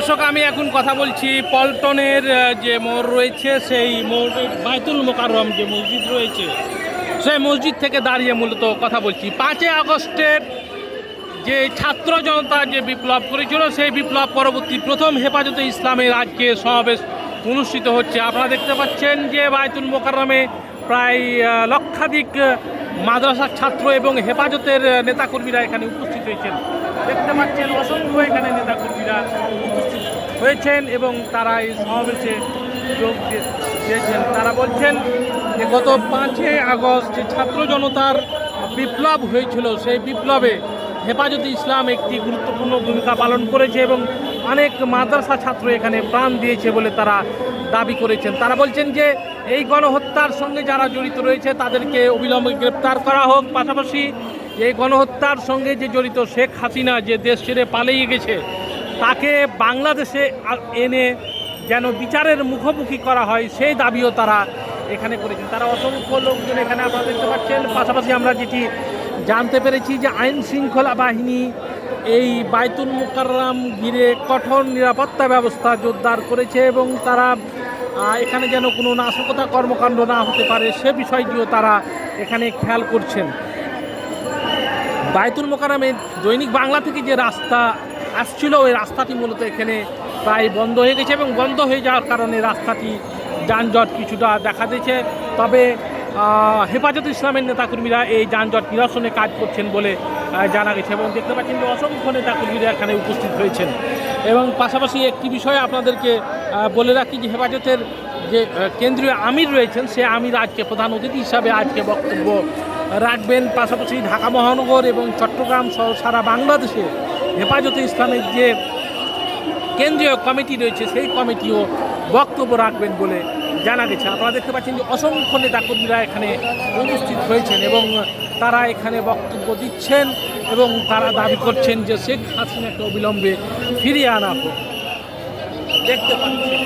দর্শক, আমি এখন কথা বলছি পল্টনের যে মোড় রয়েছে, সেই মোড়, বাইতুল মোকাররম যে মসজিদ রয়েছে, সেই মসজিদ থেকে দাঁড়িয়ে মূলত কথা বলছি। পাঁচই আগস্টের যে ছাত্র জনতা যে বিপ্লব করেছিল, সেই বিপ্লব পরবর্তী প্রথম হেফাজতে ইসলামের আজকে সমাবেশ অনুষ্ঠিত হচ্ছে। আপনারা দেখতে পাচ্ছেন যে বাইতুল মোকাররমে প্রায় লক্ষাধিক মাদ্রাসার ছাত্র এবং হেফাজতের নেতাকর্মীরা এখানে উপস্থিত হয়েছেন। দেখতে পাচ্ছেন অসংখ্য এখানে নেতাকর্মীরা উপস্থিত হয়েছেন এবং তারা এই সমাবেশে যোগ দিয়েছেন। তারা বলছেন যে গত পাঁচই আগস্ট যে ছাত্র জনতার বিপ্লব হয়েছিল, সেই বিপ্লবে হেফাজতে ইসলাম একটি গুরুত্বপূর্ণ ভূমিকা পালন করেছে এবং অনেক মাদ্রাসা ছাত্র এখানে প্রাণ দিয়েছে বলে তারা দাবি করেছেন। তারা বলছেন যে এই গণহত্যার সঙ্গে যারা জড়িত রয়েছে, তাদেরকে অবিলম্বে গ্রেপ্তার করা হোক। পাশাপাশি এই গণহত্যার সঙ্গে যে জড়িত শেখ হাসিনা যে দেশ ছেড়ে পালিয়ে গেছে, তাকে বাংলাদেশে এনে যেন বিচারের মুখোমুখি করা হয়, সেই দাবিও তারা এখানে করেছেন। তারা অসংখ্য লোকজন এখানে আপনারা দেখতে পাচ্ছেন। পাশাপাশি আমরা যেটি জানতে পেরেছি যে আইন শৃঙ্খলা বাহিনী এই বাইতুল মুকাররাম ঘিরে কঠোর নিরাপত্তা ব্যবস্থা জোরদার করেছে এবং তারা এখানে যেন কোনো নাশকতা কর্মকাণ্ড না হতে পারে, সে বিষয়টিও তারা এখানে খেয়াল করছেন। বাইতুল মোকারামে দৈনিক বাংলা থেকে যে রাস্তা আসছিল, ওই রাস্তাটি মূলত এখানে প্রায় বন্ধ হয়ে গেছে এবং বন্ধ হয়ে যাওয়ার কারণে রাস্তাটি যানজট কিছুটা দেখা দিয়েছে। তবে হেফাজত ইসলামের নেতাকর্মীরা এই যানজট নিরসনে কাজ করছেন বলে জানা গেছে এবং দেখতে পাচ্ছেন যে অসংখ্য নেতাকর্মীরা এখানে উপস্থিত হয়েছেন। এবং পাশাপাশি একটি বিষয় আপনাদেরকে বলে রাখি যে হেফাজতের যে কেন্দ্রীয় আমির রয়েছেন, সে আমির আজকে প্রধান অতিথি হিসাবে আজকে বক্তব্য রাখবেন। পাশাপাশি ঢাকা মহানগর এবং চট্টগ্রাম সহ সারা বাংলাদেশে হেফাজতে ইসলামের যে কেন্দ্রীয় কমিটি রয়েছে, সেই কমিটিও বক্তব্য রাখবেন বলে জানা গেছে। আপনারা দেখতে পাচ্ছেন যে অসংখ্য নেতাকর্মীরা এখানে উপস্থিত হয়েছেন এবং তারা এখানে বক্তব্য দিচ্ছেন এবং তারা দাবি করছেন যে শেখ হাসিনাকে অবিলম্বে ফিরিয়ে আনা হোক। দেখতে পাচ্ছেন।